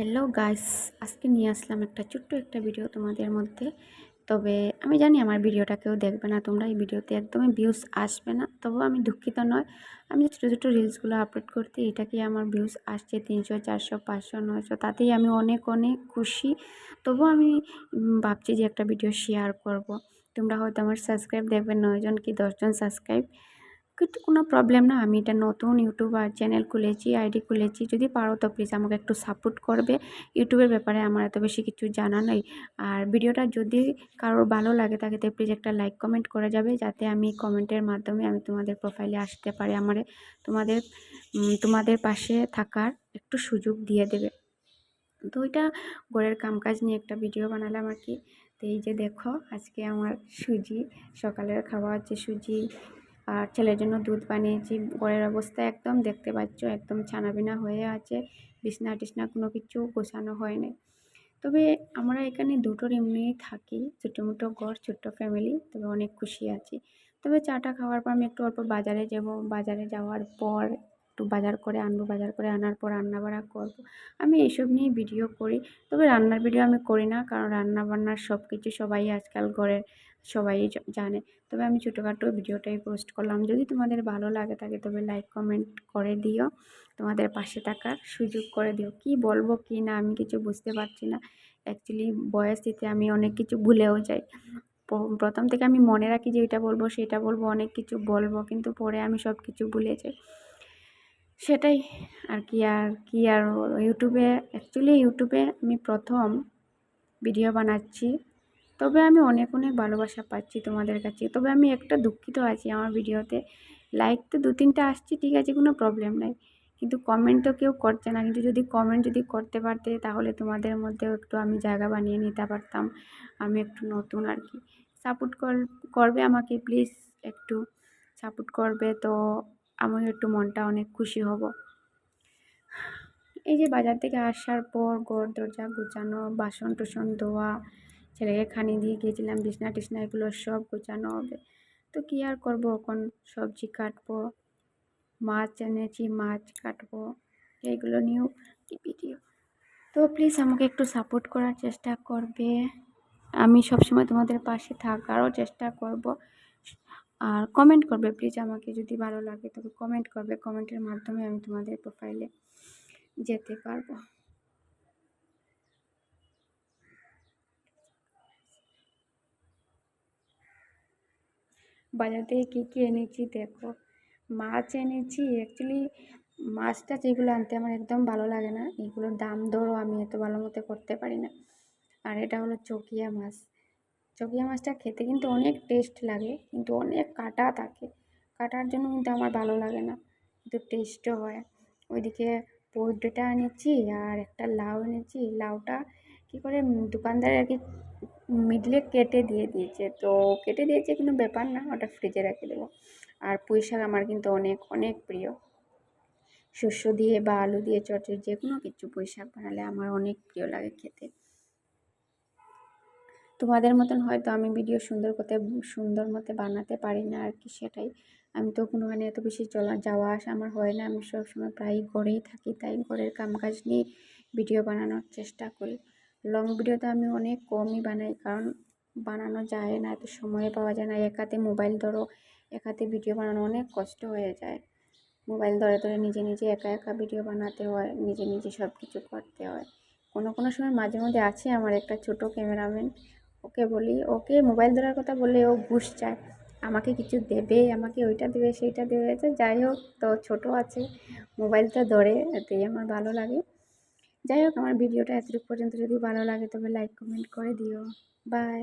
Hello guys আজকে নিয়ে আসলাম একটা ছোট্ট একটা ভিডিও তোমাদের মধ্যে। তবে আমি জানি আমার ভিডিওটা কেউ দেখবে না, তোমরা এই ভিডিওতে একদমই ভিউজ আসবে না। তবুও আমি দুঃখিত নয়। আমি ছোটো ছোটো রিলসগুলো আপলোড করতে এটাকে আমার ভিউজ আসছে তিনশো, চারশো, পাঁচশো, নয়শো? তাতেই আমি অনেক অনেক খুশি। তবুও আমি ভাবছি যে একটা ভিডিও শেয়ার করব। তোমরা হয়তো আমার সাবস্ক্রাইব দেখবে, নয়জন কি দশজন সাবস্ক্রাইব কিন্তু কোনো প্রবলেম না। আমি এটা নতুন ইউটিউবার চ্যানেল খুলেছি আইডি খুলেছি। যদি পারো তো প্লিজ আমাকে একটু সাপোর্ট করবে। ইউটিউবের ব্যাপারে আমার এত বেশি কিছু জানা নেই। আর ভিডিওটা যদি কারোর ভালো লাগে তাকে তো প্লিজ একটা লাইক কমেন্ট করে যাবে। যাতে আমি কমেন্টের মাধ্যমে আমি তোমাদের প্রোফাইলে আসতে পারি। আমার তোমাদের তোমাদের পাশে থাকার একটু সুযোগ দিয়ে দেবে। তো ওইটা ঘরের কামকাজ নিয়ে একটা ভিডিও বানালাম আর কি। তো এই যে দেখো, আজকে আমার সুজি, সকালের খাওয়া হচ্ছে সুজি। আর ছেলের জন্য দুধ বানিয়েছি। ঘরের অবস্থা একদম দেখতে পাচ্ছ, একদম ছানাবিনা হয়ে আছে, বিছনা টিছনা কোনো কিছু গোছানো হয়নি। তবে আমরা এখানে দুটোর এমনিই থাকি, ছোটো মোটো ঘর, ছোট্ট ফ্যামিলি তবে অনেক খুশি আছি। তবে চাটা খাওয়ার পর আমি একটু অল্প বাজারে যাব, বাজারে যাওয়ার পর একটু বাজার করে আনব, বাজার করে আনার পর রান্না বান্না করব। আমি এইসব নিয়ে ভিডিও করি, তবে রান্নার ভিডিও আমি করি না, কারণ রান্না বান্নার সব কিছু সবাই আজকাল ঘরের সবাই জানে। তবে আমি ছোটোখাটো ভিডিওটাই পোস্ট করলাম। যদি তোমাদের ভালো লাগে থাকে তবে লাইক কমেন্ট করে দিও। তোমাদের পাশে থাকার সুযোগ করে দিও। কি বলব, কি না, আমি কিছু বুঝতে পারছি না। অ্যাকচুয়ালি বয়স দিতে আমি অনেক কিছু ভুলেও যাই। প্রথম থেকে আমি মনে রাখি যে এটা বলব, সেটা বলব, অনেক কিছু বলব, কিন্তু পরে আমি সব কিছু ভুলে যাই। সেটাই আর কি আর কি আর ইউটিউবে অ্যাকচুয়ালি ইউটিউবে আমি প্রথম ভিডিও বানাচ্ছি। তবে আমি অনেক অনেক ভালোবাসা পাচ্ছি তোমাদের কাছে। তবে আমি একটা দুঃখিত আছি আমার ভিডিওতে। লাইক তো দু তিনটা আসছে, ঠিক আছে, কোনো প্রবলেম নাই। কিন্তু কমেন্ট তো কেউ করছে না। কিন্তু যদি কমেন্ট যদি করতে পারতে, তাহলে তোমাদের মধ্যেও একটু আমি জায়গা বানিয়ে নিতে পারতাম। আমি একটু নতুন আর কি। সাপোর্ট করবে আমাকে প্লিজ একটু সাপোর্ট করবে। তো আমিও একটু মনটা অনেক খুশি হব। এই যে বাজার থেকে আসার পর ঘর দরজা গুছানো বাসন টুসন ধোয়া ছেলেকে খানি দিয়ে গিয়েছিলাম, বিছনা টিছনা এগুলো সব গোছানো হবে। তো কী আর করব এখন? সবজি কাটবো, মাছ এনেছি, মাছ কাটবো, এইগুলো নিয়েও ভিডিও তো প্লিজ আমাকে একটু সাপোর্ট করার চেষ্টা করবে। আমি সবসময় তোমাদের পাশে থাকারও চেষ্টা করব। আর কমেন্ট করবে প্লিজ আমাকে যদি ভালো লাগে, তবে কমেন্ট করবে। কমেন্টের মাধ্যমে আমি তোমাদের প্রোফাইলে যেতে পারব। বাজার থেকে কী কী এনেছি দেখো। মাছ এনেছি অ্যাকচুয়ালি মাছটা যেগুলো আনতে আমার একদম ভালো লাগে না, এগুলোর দাম দরও আমি এত ভালো মতো করতে পারি না। আর এটা হলো চকিয়া মাছ। চকিয়া মাছটা খেতে কিন্তু অনেক টেস্ট লাগে, কিন্তু অনেক কাটা থাকে। কাটার জন্য কিন্তু আমার ভালো লাগে না, কিন্তু টেস্টও হয়। ওইদিকে পৌডটা এনেছি আর একটা লাউ এনেছি। লাউটা কী করে দোকানদার আর কি মিডলে কেটে দিয়ে দিয়েছে। তো কেটে দিয়েছে কোনো ব্যাপার না, ওটা ফ্রিজে রেখে দেবো। আর পুঁই শাক আমার কিন্তু অনেক অনেক প্রিয়। শস্য দিয়ে বা আলু দিয়ে চচ্চড়ি যে কোনো কিছু পুঁই শাক বানালে আমার অনেক প্রিয় লাগে খেতে। তোমাদের মতন হয়তো আমি ভিডিও সুন্দর করতে, সুন্দর মতে বানাতে পারি না আর কি সেটাই। আমি তো কোনোখানে এত বেশি চলা, যাওয়া আসা, আমার হয় না। আমি সবসময় প্রায়ই ঘরেই থাকি, তাই ঘরের কামকাজ নিয়ে ভিডিও বানানোর চেষ্টা করি। লং ভিডিও তো আমি অনেক কমই বানাই, কারণ বানানো যায় না, এত সময় পাওয়া যায় না। এক হাতে মোবাইল ধরো, এক হাতে ভিডিও বানানো অনেক কষ্ট হয়ে যায়। মোবাইল ধরে ধরে নিজে নিজে একা একা ভিডিও বানাতে হয়, নিজে নিজে সব কিছু করতে হয়। কোনো কোনো সময় মাঝে মধ্যে আছে আমার একটা ছোটো ক্যামেরাম্যান ওকে বলি, ওকে মোবাইল ধরার কথা বললে ও ঘুষ চায়। আমাকে কিছু দেবে, আমাকে ওইটা দেবে, সেইটা দেবে। যাই হোক, তো ছোটো আছে মোবাইলটা ধরে, এতেই আমার ভালো লাগে। যাই হোক, আমার ভিডিওটা এতটুকু পর্যন্ত যদি ভালো লাগে তবে লাইক কমেন্ট করে দিও। বাই